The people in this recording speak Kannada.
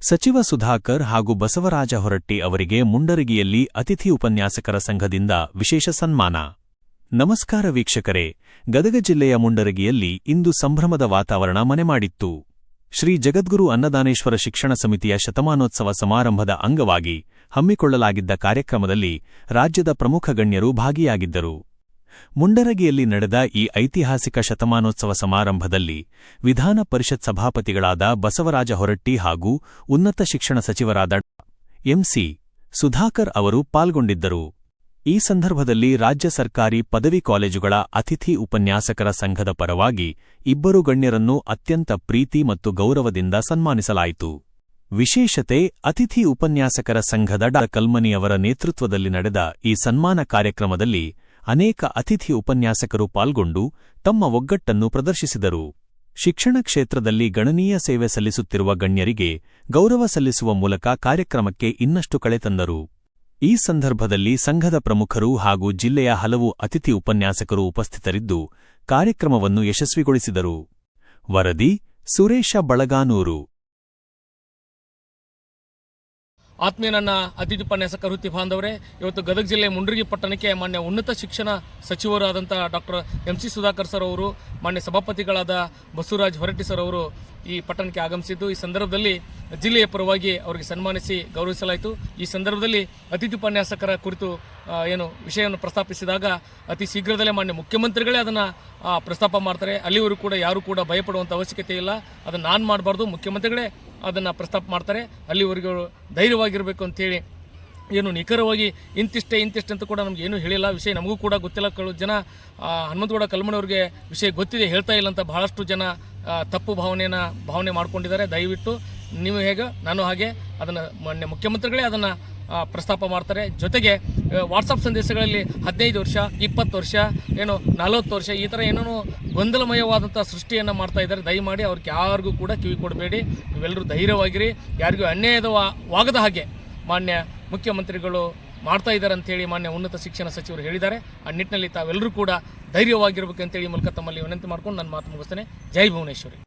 ಸಚಿವ ಸುಧಾಕರ್ ಹಾಗೂ ಬಸವರಾಜ ಹೊರಟ್ಟಿ ಅವರಿಗೆ ಮುಂಡರಗಿಯಲ್ಲಿ ಅತಿಥಿ ಉಪನ್ಯಾಸಕರ ಸಂಘದಿಂದ ವಿಶೇಷ ಸನ್ಮಾನ. ನಮಸ್ಕಾರ ವೀಕ್ಷಕರೇ, ಗದಗ ಜಿಲ್ಲೆಯ ಮುಂಡರಗಿಯಲ್ಲಿ ಇಂದು ಸಂಭ್ರಮದ ವಾತಾವರಣ ಮನೆಮಾಡಿತ್ತು ಶ್ರೀ ಜಗದ್ಗುರು ಅನ್ನದಾನೇಶ್ವರ ಶಿಕ್ಷಣ ಸಮಿತಿಯ ಶತಮಾನೋತ್ಸವ ಸಮಾರಂಭದ ಅಂಗವಾಗಿ ಹಮ್ಮಿಕೊಳ್ಳಲಾಗಿದ್ದ ಕಾರ್ಯಕ್ರಮದಲ್ಲಿ ರಾಜ್ಯದ ಪ್ರಮುಖ ಗಣ್ಯರು ಭಾಗಿಯಾಗಿದ್ದರು. ಮುಂಡರಗಿಯಲ್ಲಿ ನಡೆದ ಈ ಐತಿಹಾಸಿಕ ಶತಮಾನೋತ್ಸವ ಸಮಾರಂಭದಲ್ಲಿ ವಿಧಾನ ಪರಿಷತ್ ಸಭಾಪತಿಗಳಾದ ಬಸವರಾಜ ಹೊರಟ್ಟಿ ಹಾಗೂ ಉನ್ನತ ಶಿಕ್ಷಣ ಸಚಿವರಾದ ಎಂಸಿ ಸುಧಾಕರ್ ಅವರು ಪಾಲ್ಗೊಂಡಿದ್ದರು. ಈ ಸಂದರ್ಭದಲ್ಲಿ ರಾಜ್ಯ ಸರ್ಕಾರಿ ಪದವಿ ಕಾಲೇಜುಗಳ ಅತಿಥಿ ಉಪನ್ಯಾಸಕರ ಸಂಘದ ಪರವಾಗಿ ಇಬ್ಬರು ಗಣ್ಯರನ್ನು ಅತ್ಯಂತ ಪ್ರೀತಿ ಮತ್ತು ಗೌರವದಿಂದ ಸನ್ಮಾನಿಸಲಾಯಿತು. ವಿಶೇಷತೆ ಅತಿಥಿ ಉಪನ್ಯಾಸಕರ ಸಂಘದ ಡಾ ಕಲ್ಮನಿಯವರ ನೇತೃತ್ವದಲ್ಲಿ ನಡೆದ ಈ ಸನ್ಮಾನ ಕಾರ್ಯಕ್ರಮದಲ್ಲಿ ಅನೇಕ ಅತಿಥಿ ಉಪನ್ಯಾಸಕರು ಪಾಲ್ಗೊಂಡು ತಮ್ಮ ಒಗ್ಗಟ್ಟನ್ನು ಪ್ರದರ್ಶಿಸಿದರು. ಶಿಕ್ಷಣ ಕ್ಷೇತ್ರದಲ್ಲಿ ಗಣನೀಯ ಸೇವೆ ಸಲ್ಲಿಸುತ್ತಿರುವ ಗಣ್ಯರಿಗೆ ಗೌರವ ಸಲ್ಲಿಸುವ ಮೂಲಕ ಕಾರ್ಯಕ್ರಮಕ್ಕೆ ಇನ್ನಷ್ಟು ಕಳೆ ತಂದರು. ಈ ಸಂದರ್ಭದಲ್ಲಿ ಸಂಘದ ಪ್ರಮುಖರು ಹಾಗೂ ಜಿಲ್ಲೆಯ ಹಲವು ಅತಿಥಿ ಉಪನ್ಯಾಸಕರು ಉಪಸ್ಥಿತರಿದ್ದು ಕಾರ್ಯಕ್ರಮವನ್ನು ಯಶಸ್ವಿಗೊಳಿಸಿದರು. ವರದಿ ಸುರೇಶ ಬಳಗಾನೂರು. ಆತ್ಮೀಯ ನನ್ನ ಅತಿಥಿ ಉಪನ್ಯಾಸಕ ವೃತ್ತಿ ಬಾಂಧವರೇ, ಇವತ್ತು ಗದಗ ಜಿಲ್ಲೆ ಮುಂಡ್ರಿಗಿ ಪಟ್ಟಣಕ್ಕೆ ಮಾನ್ಯ ಉನ್ನತ ಶಿಕ್ಷಣ ಸಚಿವರಾದಂಥ doctor M C Sudhakar sir ಅವರು, ಮಾನ್ಯ ಸಭಾಪತಿಗಳಾದ ಬಸವರಾಜ್ ಹೊರಟ್ಟಿ ಸರ್ ಅವರು ಈ ಪಟ್ಟಣಕ್ಕೆ ಆಗಮಿಸಿದ್ದು. ಈ ಸಂದರ್ಭದಲ್ಲಿ ಜಿಲ್ಲೆಯ ಪರವಾಗಿ ಅವರಿಗೆ ಸನ್ಮಾನಿಸಿ ಗೌರವಿಸಲಾಯಿತು. ಈ ಸಂದರ್ಭದಲ್ಲಿ ಅತಿಥಿ ಉಪನ್ಯಾಸಕರ ಕುರಿತು ಏನು ವಿಷಯವನ್ನು ಪ್ರಸ್ತಾಪಿಸಿದಾಗ ಅತಿ ಶೀಘ್ರದಲ್ಲೇ ಮಾನ್ಯ ಮುಖ್ಯಮಂತ್ರಿಗಳೇ ಅದನ್ನು ಪ್ರಸ್ತಾಪ ಮಾಡ್ತಾರೆ. ಅಲ್ಲಿವರು ಕೂಡ ಯಾರು ಕೂಡ ಭಯಪಡುವಂಥ ಅವಶ್ಯಕತೆ ಇಲ್ಲ. ಅದನ್ನು ನಾನು ಮಾಡಬಾರ್ದು. ಮುಖ್ಯಮಂತ್ರಿಗಳೇ ಅದನ್ನು ಪ್ರಸ್ತಾಪ ಮಾಡ್ತಾರೆ. ಅಲ್ಲಿವರೆಗೂ ಧೈರ್ಯವಾಗಿರಬೇಕು ಅಂತೇಳಿ ಏನು ನಿಖರವಾಗಿ ಇಂತಿಷ್ಟೇ ಇಂತಿಷ್ಟು ಅಂತ ಕೂಡ ನಮ್ಗೆ ಏನೂ ಹೇಳಿಲ್ಲ. ವಿಷಯ ನಮಗೂ ಕೂಡ ಗೊತ್ತಿಲ್ಲ. ಕೆಲವು ಜನ ಹನುಮಂತಗೌಡ ಕಲ್ಮಣವ್ರಿಗೆ ವಿಷಯ ಗೊತ್ತಿದೆ, ಹೇಳ್ತಾ ಇಲ್ಲ ಅಂತ ಬಹಳಷ್ಟು ಜನ ತಪ್ಪು ಭಾವನೆಯನ್ನು ಭಾವನೆ ಮಾಡ್ಕೊಂಡಿದ್ದಾರೆ. ದಯವಿಟ್ಟು ನೀವು ಹೇಗೆ, ನಾನು ಹಾಗೆ, ಅದನ್ನು ಮಾನ್ಯ ಮುಖ್ಯಮಂತ್ರಿಗಳೇ ಅದನ್ನು ಪ್ರಸ್ತಾಪ ಮಾಡ್ತಾರೆ. ಜೊತೆಗೆ ವಾಟ್ಸಪ್ ಸಂದೇಶಗಳಲ್ಲಿ ಹದಿನೈದು ವರ್ಷ, ಇಪ್ಪತ್ತು ವರ್ಷ, ಏನು ನಲವತ್ತು ವರ್ಷ, ಈ ಥರ ಏನೋ ಗೊಂದಲಮಯವಾದಂಥ ಸೃಷ್ಟಿಯನ್ನು ಮಾಡ್ತಾ ಇದ್ದಾರೆ. ದಯಮಾಡಿ ಅವ್ರಿಗೆ ಯಾರಿಗೂ ಕೂಡ ಕಿವಿ ಕೊಡಬೇಡಿ. ನೀವೆಲ್ಲರೂ ಧೈರ್ಯವಾಗಿರಿ. ಯಾರಿಗೂ ಅನ್ಯಾಯದ ವಾಗದ ಹಾಗೆ ಮಾನ್ಯ ಮುಖ್ಯಮಂತ್ರಿಗಳು ಮಾಡ್ತಾ ಇದ್ದಾರೆ ಅಂತೇಳಿ ಮಾನ್ಯ ಉನ್ನತ ಶಿಕ್ಷಣ ಸಚಿವರು ಹೇಳಿದ್ದಾರೆ. ಆ ನಿಟ್ಟಿನಲ್ಲಿ ತಾವೆಲ್ಲರೂ ಕೂಡ ಧೈರ್ಯವಾಗಿರ್ಬೇಕಂತೇಳಿ ಅಂತೇಳಿ ಮೂಲಕ ತಮ್ಮಲ್ಲಿ ವಿನಂತಿ ಮಾಡ್ಕೊಂಡು ನನ್ನ ಮಾತು ಮುಗಿಸ್ತೇನೆ. ಜೈ ಭುವನೇಶ್ವರಿ.